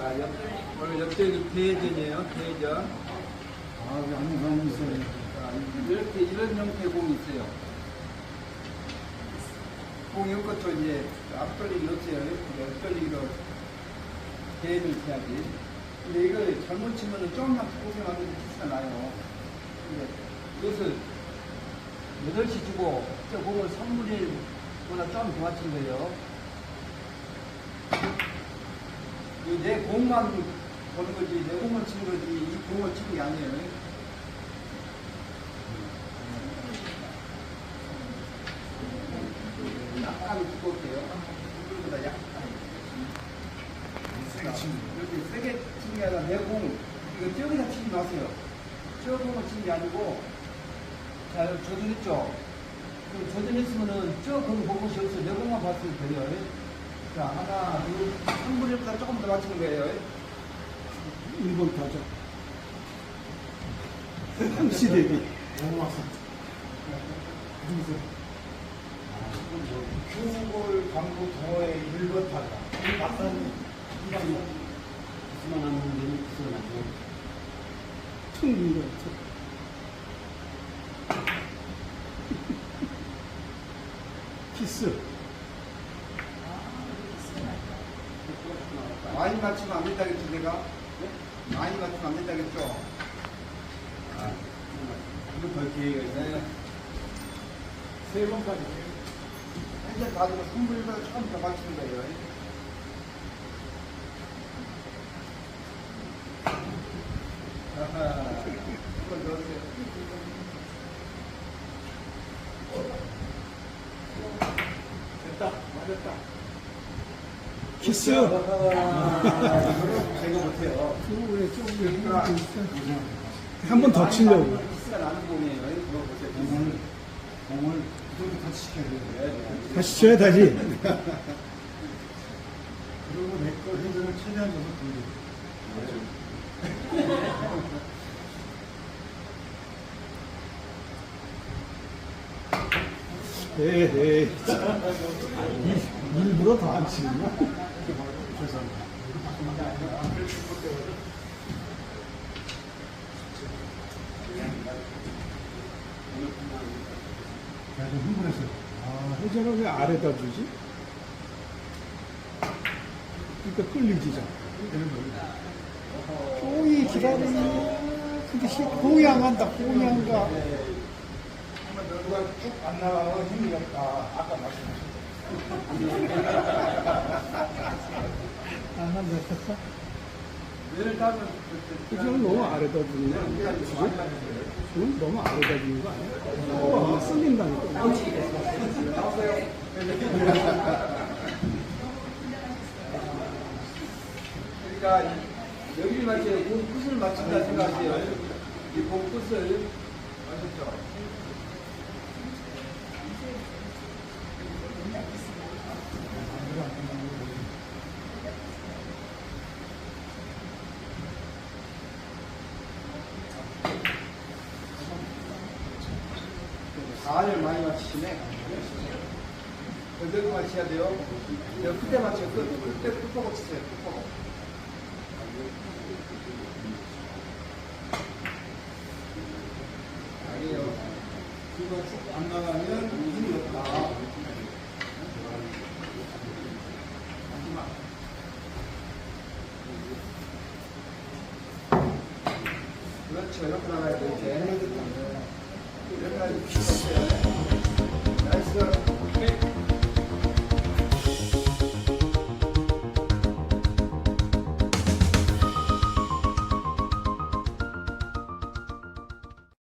오늘 옆쪽이 대전이에요, 대전. 아, 양산 있어요. 자, 이렇게 이런 형태의 공이 있어요. 공 연꽃도 이제 앞돌리기 넣었어요. 근데 앞돌리기로 대를 쳐야지. 근데 이걸 잘못 치면은 조금만 고생하면 키스가 나요. 근데 이것을 8시 주고 저 공을 3분의 1보다 좀더 맞춘 거예요. 이내 공만 보는 거지, 내 공만 치는 거지, 이 공을 치는 게 아니에요. 약간 두껍게요. 이거보다 약간. 세게 치는 이렇게 세게 치는 게 아니라 내 공, 이거 저기다 치지 마세요. 저 공을 치는 게 아니고, 자, 조준 있죠? 그 조준 있으면은 저 공 보고 싶어서 내 공만 봤으면 돼요. 자, 하나, 둘, 3분의 1보다 조금 더 맞추는 거예요. 1번 타자. 한시 대비. 너무 왔어. 휴골 광부 동호회 1번 타자. 맞선 무슨 하는 데는 무슨 하고 퉁인 거 같아. 키스. 많이 맞추면 안 된다겠죠, 내가? 많이 맞추면 안 된다겠죠? 아, 이거 더 기회가 있네. 세 번까지. 한잔 가지고 3분의 1보다 조금 더 맞추는 거예요. 아하, 한번 넣으세요. 됐다. 맞았다. 키스. 제가 못해요. 쪼그레 쪼그레 한번 더 치려고. 키스가 나는 공이에요. 그거 보세요. 공을, 공을 그대로 같이 시켜야 돼. 다시 쳐야 다시. 그리고 내거 헤드를 최대한 줘서 돌려. 에헤이. 일부러 더안 거야? 내가 좀 흥분했어요. 아, 회전을 왜 아래다 주지? 그러니까 끌리지, 자. 공이 기다리네. 근데 시- 공이 안 간다, 공이 안 가. 누가 쭉 안 나가고 힘이 없다. 아까 말씀하셨죠. 따면 그건 너무 아래다? 그지? 그건 너무 아래다 주는 거 아니야? 어, 쓸린다니까. 그러니까 이- 여기를 맞춰요. 공 끝을 맞춘다 생각하세요. 이공 끝을 아셨죠? 간을 많이 맞추시네. 어디로 맞춰야 돼요? 저 끝에 맞춰요. 끝, 끝에 끝 보고 치세요. 끝 보고. 아니에요. 이거 쭉 안 나가면 힘이 없다. 그렇죠. 이렇게 나가야 돼. 이렇게 나가야 돼. 나이스.